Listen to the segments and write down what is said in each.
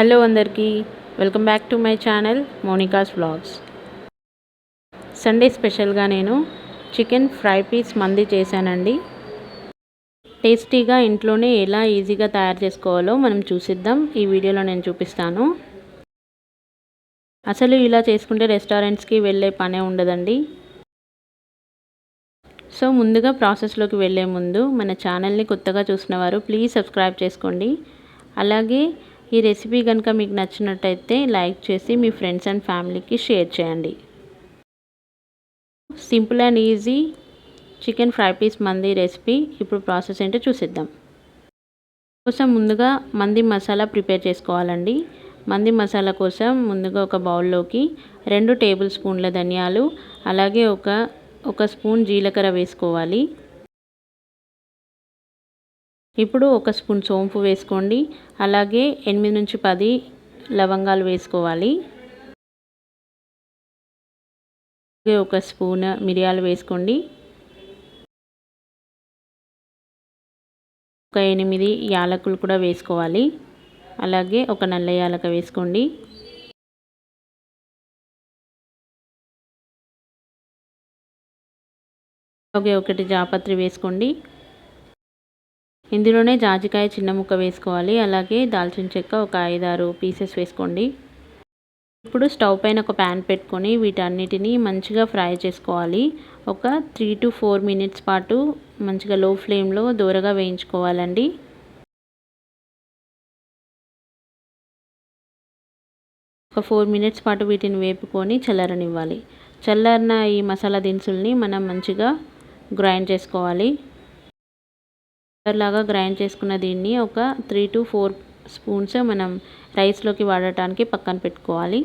Hello అందరికీ welcome back to my channel Monica's vlogs. Sunday స్పెషల్గా నేను చికెన్ ఫ్రై పీస్ మంది చేశానండి. టేస్టీగా ఇంట్లోనే ఎలా ఈజీగా తయారు చేసుకోవాలో మనం చూసిద్దాం. ఈ వీడియోలో నేను చూపిస్తాను. అసలు ఇలా చేసుకుంటే రెస్టారెంట్స్కి వెళ్ళే పనే ఉండదండి. సో ముందుగా ప్రాసెస్లోకి వెళ్ళే ముందు మన ఛానల్ని కొత్తగా చూసిన వారు ప్లీజ్ సబ్స్క్రైబ్ చేసుకోండి. అలాగే ఈ రెసిపీ కనుక మీకు నచ్చినట్టయితే లైక్ చేసి మీ ఫ్రెండ్స్ అండ్ ఫ్యామిలీకి షేర్ చేయండి. Simple and easy chicken fry piece మంది రెసిపీ ఇప్పుడు ప్రాసెస్ ఏంటో చూసిద్దాం. కోసం ముందుగా మంది మసాలా ప్రిపేర్ చేసుకోవాలండి. మంది మసాలా కోసం ముందుగా ఒక బౌల్లోకి రెండు టేబుల్ స్పూన్ల ధనియాలు అలాగే ఒక ఒక స్పూన్ జీలకర్ర వేసుకోవాలి. ఇప్పుడు ఒక స్పూన్ సోంపు వేసుకోండి. అలాగే ఎనిమిది నుంచి పది లవంగాలు వేసుకోవాలి. అలాగే ఒక స్పూన్ మిరియాలు వేసుకోండి. ఒక ఎనిమిది యాలకులు కూడా వేసుకోవాలి. అలాగే ఒక నల్ల యాలక వేసుకోండి. అలాగే ఒకటి జాపత్రి వేసుకోండి. ఇందులోనే జాజికాయ చిన్న ముక్క వేసుకోవాలి. అలాగే దాల్చిన చెక్క ఒక ఐదారు పీసెస్ వేసుకోండి. ఇప్పుడు స్టవ్ పైన ఒక ప్యాన్ పెట్టుకొని వీటన్నిటిని మంచిగా ఫ్రై చేసుకోవాలి. ఒక త్రీ టు ఫోర్ మినిట్స్ పాటు మంచిగా లో ఫ్లేమ్లో దూరగా వేయించుకోవాలండి. ఒక ఫోర్ మినిట్స్ పాటు వీటిని వేపుకొని చల్లరనివ్వాలి. చల్లారిన ఈ మసాలా దినుసుల్ని మనం మంచిగా గ్రైండ్ చేసుకోవాలి. లాగా గ్రైండ్ చేసుకున్న దీన్ని ఒక త్రీ టు ఫోర్ స్పూన్స్ మనం రైస్లోకి వాడటానికి పక్కన పెట్టుకోవాలి.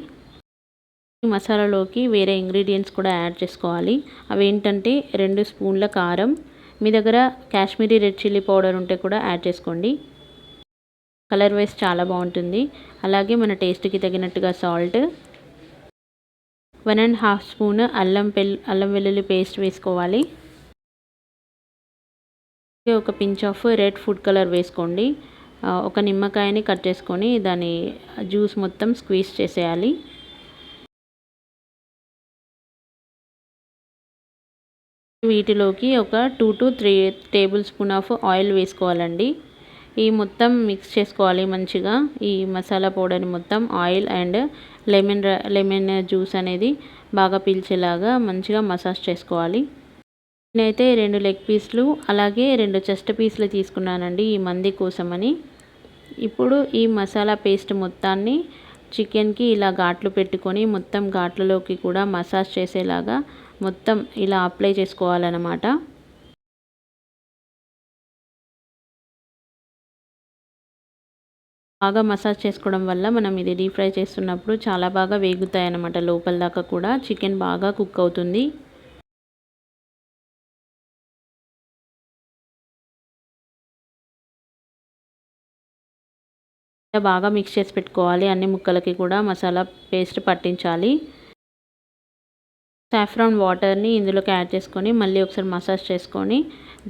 మసాలాలోకి వేరే ఇంగ్రీడియంట్స్ కూడా యాడ్ చేసుకోవాలి. అవి ఏంటంటే రెండు స్పూన్ల కారం మీ దగ్గర కాశ్మీరీ రెడ్ చిల్లీ పౌడర్ ఉంటే కూడా యాడ్ చేసుకోండి. కలర్ వైస్ చాలా బాగుంటుంది. అలాగే మన టేస్ట్కి తగినట్టుగా salt one and half spoon అల్లం పెల్ అల్లం వెల్లుల్లి పేస్ట్ వేసుకోవాలి. ఒక pinch of red food colour వేసుకోండి. ఒక నిమ్మకాయని కట్ చేసుకొని దాని జ్యూస్ మొత్తం స్క్వీజ్ చేసేయాలి. వీటిలోకి ఒక two to three tablespoon of oil వేసుకోవాలండి. ఈ మొత్తం మిక్స్ చేసుకోవాలి మంచిగా. ఈ మసాలా పౌడర్ని మొత్తం oil and lemon lemon juice అనేది బాగా పీల్చేలాగా మంచిగా మసాజ్ చేసుకోవాలి. నేనైతే రెండు లెగ్ పీస్లు అలాగే రెండు చెస్ట్ పీస్లు తీసుకున్నానండి ఈ మంది కోసమని. ఇప్పుడు ఈ మసాలా పేస్ట్ మొత్తాన్ని చికెన్కి ఇలా ఘాట్లు పెట్టుకొని మొత్తం ఘాట్లలోకి కూడా మసాజ్ చేసేలాగా మొత్తం ఇలా అప్లై చేసుకోవాలన్నమాట. బాగా మసాజ్ చేసుకోవడం వల్ల మనం ఇది డీప్ ఫ్రై చేస్తున్నప్పుడు చాలా బాగా వేగుతాయి అన్నమాట లోపల దాకా కూడా చికెన్ బాగా కుక్ అవుతుంది. బాగా మిక్స్ చేసి పెట్టుకోవాలి. అన్ని ముక్కలకి కూడా మసాలా పేస్ట్ పట్టించాలి. సాఫ్రాన్ వాటర్ని ఇందులోకి యాడ్ చేసుకొని మళ్ళీ ఒకసారి మసాజ్ చేసుకొని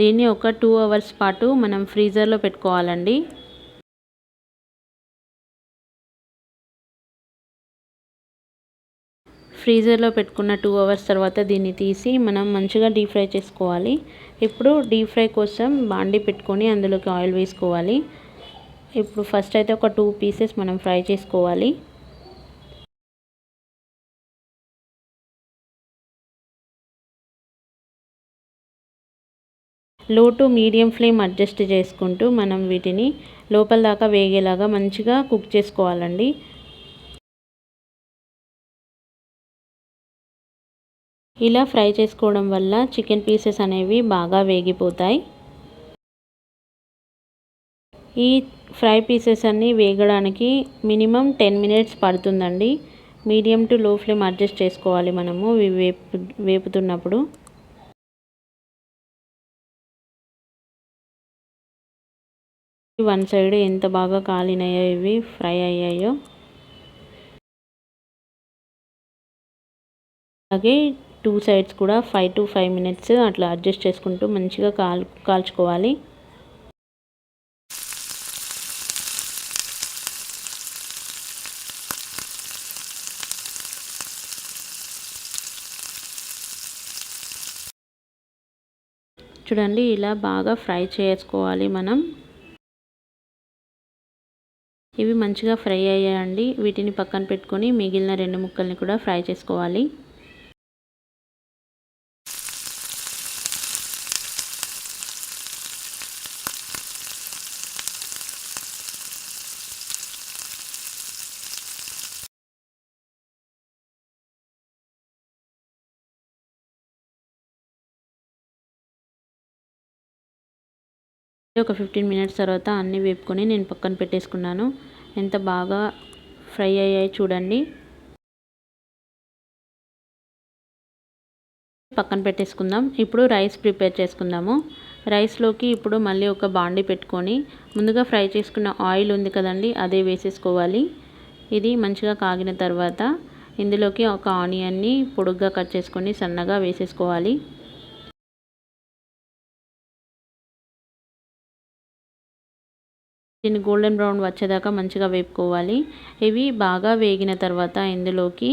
దీన్ని ఒక టూ అవర్స్ పాటు మనం ఫ్రీజర్లో పెట్టుకోవాలండి. ఫ్రీజర్లో పెట్టుకున్న టూ అవర్స్ తర్వాత దీన్ని తీసి మనం మంచిగా డీప్ ఫ్రై చేసుకోవాలి. ఇప్పుడు డీప్ ఫ్రై కోసం బాండి పెట్టుకొని అందులోకి ఆయిల్ వేసుకోవాలి. ఇప్పుడు ఫస్ట్ అయితే ఒక టూ పీసెస్ మనం ఫ్రై చేసుకోవాలి. లో టు మీడియం ఫ్లేమ్ అడ్జస్ట్ చేసుకుంటూ మనం వీటిని లోపల దాకా వేగేలాగా మంచిగా కుక్ చేసుకోవాలండి. ఇలా ఫ్రై చేసుకోవడం వల్ల చికెన్ పీసెస్ అనేవి బాగా వేగిపోతాయి. ఈ ఫ్రై పీసెస్ అన్నీ వేగడానికి మినిమం టెన్ మినిట్స్ పడుతుందండి. Medium to low flame adjust చేసుకోవాలి మనము వేపు వేపుతున్నప్పుడు. వన్ సైడ్ ఎంత బాగా కాలినాయో ఇవి ఫ్రై అయ్యాయో. అలాగే టూ సైడ్స్ కూడా ఫైవ్ టు ఫైవ్ మినిట్స్ అట్లా అడ్జస్ట్ చేసుకుంటూ మంచిగా కాల్ కాల్చుకోవాలి. చూడండి ఇలా బాగా ఫ్రై చేసుకోవాలి మనం. ఇవి మంచిగా ఫ్రై అయ్యాయండి. వీటిని పక్కన పెట్టుకొని మిగిలిన రెండు ముక్కల్ని కూడా ఫ్రై చేసుకోవాలి. ఒక ఫిఫ్టీన్ మినిట్స్ తర్వాత అన్నీ వేపుకొని నేను పక్కన పెట్టేసుకున్నాను. ఎంత బాగా ఫ్రై అయ్యాయి చూడండి. పక్కన పెట్టేసుకుందాం. ఇప్పుడు రైస్ ప్రిపేర్ చేసుకుందాము. రైస్లోకి ఇప్పుడు మళ్ళీ ఒక బాండి పెట్టుకొని ముందుగా ఫ్రై చేసుకున్న ఆయిల్ ఉంది కదండి అదే వేసేసుకోవాలి. ఇది మంచిగా కాగిన తర్వాత ఇందులోకి ఒక ఆనియన్ని పొడుగ్గా కట్ చేసుకొని సన్నగా వేసేసుకోవాలి. దీన్ని గోల్డెన్ బ్రౌన్ వచ్చేదాకా మంచిగా వేపుకోవాలి. ఇవి బాగా వేగిన తర్వాత ఇందులోకి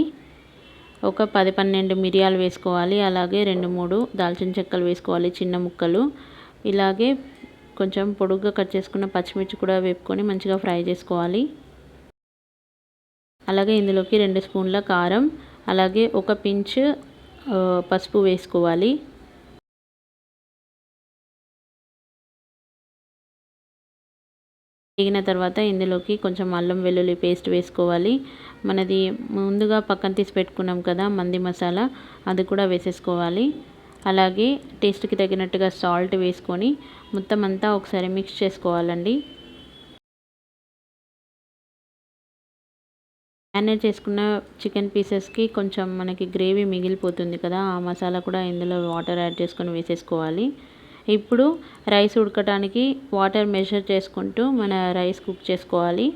ఒక పది పన్నెండు మిరియాలు వేసుకోవాలి. అలాగే రెండు మూడు దాల్చిన చెక్కలు వేసుకోవాలి చిన్న ముక్కలు. ఇలాగే కొంచెం పొడుగ్గా కట్ చేసుకున్న పచ్చిమిర్చి కూడా వేపుకొని మంచిగా ఫ్రై చేసుకోవాలి. అలాగే ఇందులోకి రెండు స్పూన్ల కారం అలాగే ఒక పించ్ పసుపు వేసుకోవాలి. వేగిన తర్వాత ఇందులోకి కొంచెం అల్లం వెల్లుల్లి పేస్ట్ వేసుకోవాలి. మనది ముందుగా పక్కన తీసి పెట్టుకున్నాం కదా మంది మసాలా అది కూడా వేసేసుకోవాలి. అలాగే టేస్ట్కి తగినట్టుగా సాల్ట్ వేసుకొని మొత్తం అంతా ఒకసారి మిక్స్ చేసుకోవాలండి. మ్యారినేట్ చేసుకున్న చికెన్ పీసెస్కి కొంచెం మనకి గ్రేవీ మిగిలిపోతుంది కదా ఆ మసాలా కూడా ఇందులో వాటర్ యాడ్ చేసుకొని వేసేసుకోవాలి. ఇప్పుడు రైస్ ఉడకటానికి వాటర్ మెజర్ చేసుకుంటూ మన రైస్ కుక్ చేసుకోవాలి.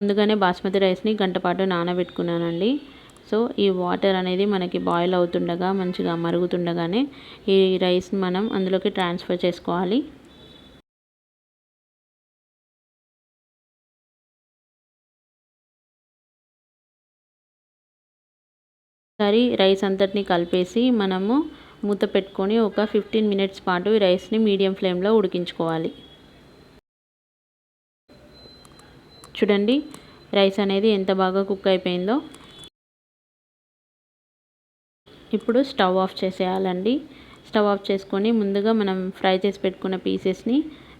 ముందుగానే బాస్మతి రైస్ని గంట పాటు నానబెట్టుకున్నానండి. సో ఈ వాటర్ అనేది మనకి బాయిల్ అవుతుండగా మంచిగా మరుగుతుండగానే ఈ రైస్ మనం అందులోకి ట్రాన్స్ఫర్ చేసుకోవాలి. సరి రైస్ అంతటిని కలిపేసి మనము మూత పెట్టుకొని ఒక ఫిఫ్టీన్ మినిట్స్ పాటు ఈ రైస్ని మీడియం ఫ్లేమ్లో ఉడికించుకోవాలి. చూడండి రైస్ అనేది ఎంత బాగా కుక్ అయిపోయిందో. ఇప్పుడు స్టవ్ ఆఫ్ చేసేయాలండి. స్టవ్ ఆఫ్ చేసుకొని ముందుగా మనం ఫ్రై చేసి పెట్టుకున్న పీసెస్ని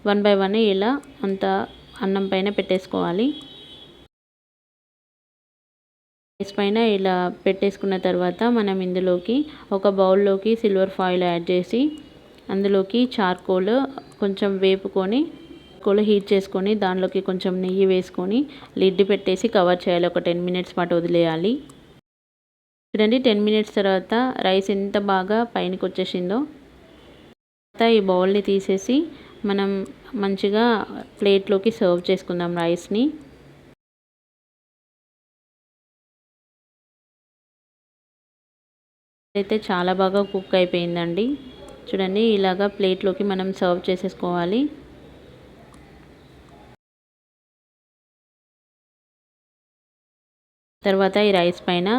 వన్ బై వన్ ఇలా అంత అన్నం పైన పెట్టేసుకోవాలి. రైస్ పైన ఇలా పెట్టేసుకున్న తర్వాత మనం ఇందులోకి ఒక బౌల్లోకి సిల్వర్ ఫాయిల్ యాడ్ చేసి అందులోకి చార్కోల్ కొంచెం వేపుకొని కోల్ హీట్ చేసుకొని దానిలోకి కొంచెం నెయ్యి వేసుకొని లిడ్ పెట్టేసి కవర్ చేయాలి. ఒక టెన్ మినిట్స్ పాటు వదిలేయాలి. చూడండి టెన్ మినిట్స్ తర్వాత రైస్ ఎంత బాగా పైనకి వచ్చేసిందో. తర్వాత ఈ బౌల్ని తీసేసి మనం మంచిగా ప్లేట్లోకి సర్వ్ చేసుకుందాం రైస్ని. అయితే చాలా బాగా కుక్ అయిపోయిందండి. చూడండి ఇలాగా ప్లేట్లోకి మనం సర్వ్ చేసేసుకోవాలి. తర్వాత ఈ రైస్ పైన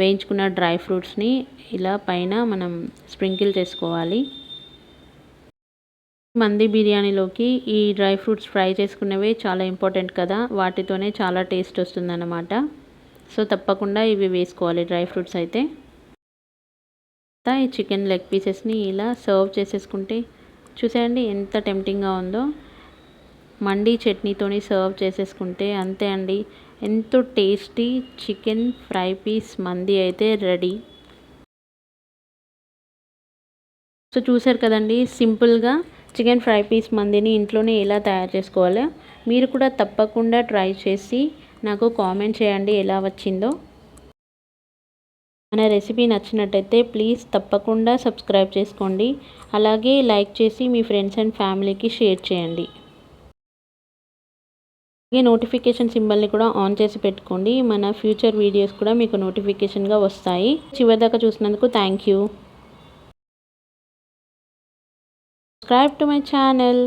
వేయించుకున్న డ్రై ఫ్రూట్స్ని ఇలా పైన మనం స్ప్రింకిల్ చేసుకోవాలి. మంది బిర్యానీలోకి ఈ డ్రై ఫ్రూట్స్ ఫ్రై చేసుకునేవి చాలా ఇంపార్టెంట్ కదా. వాటితోనే చాలా టేస్ట్ వస్తుందన్నమాట. సో తప్పకుండా ఇవి వేసుకోవాలి డ్రై ఫ్రూట్స్ అయితే. ఈ చికెన్ లెగ్ పీసెస్ని ఇలా సర్వ్ చేసేసుకుంటే చూసేయండి ఎంత టెంప్టింగ్గా ఉందో. మండి చట్నీతోని సర్వ్ చేసేసుకుంటే అంతే అండి. ఎంతో టేస్టీ చికెన్ ఫ్రై పీస్ మంది అయితే రెడీ. సో చూసారు కదండి సింపుల్గా చికెన్ ఫ్రై పీస్ మందిని ఇంట్లోనే ఎలా తయారు చేసుకోవాలో. మీరు కూడా తప్పకుండా ట్రై చేసి నాకు కామెంట్ చేయండి ఎలా వచ్చిందో. మన రెసిపీ నచ్చినట్టయితే ప్లీజ్ తప్పకుండా సబ్స్క్రైబ్ చేసుకోండి. అలాగే లైక్ చేసి మీ ఫ్రెండ్స్ అండ్ ఫ్యామిలీకి షేర్ చేయండి. అలాగే నోటిఫికేషన్ సింబల్ని కూడా ఆన్ చేసి పెట్టుకోండి. మన ఫ్యూచర్ వీడియోస్ కూడా మీకు నోటిఫికేషన్గా వస్తాయి. చివరిదాకా చూసినందుకు thank you subscribe to my channel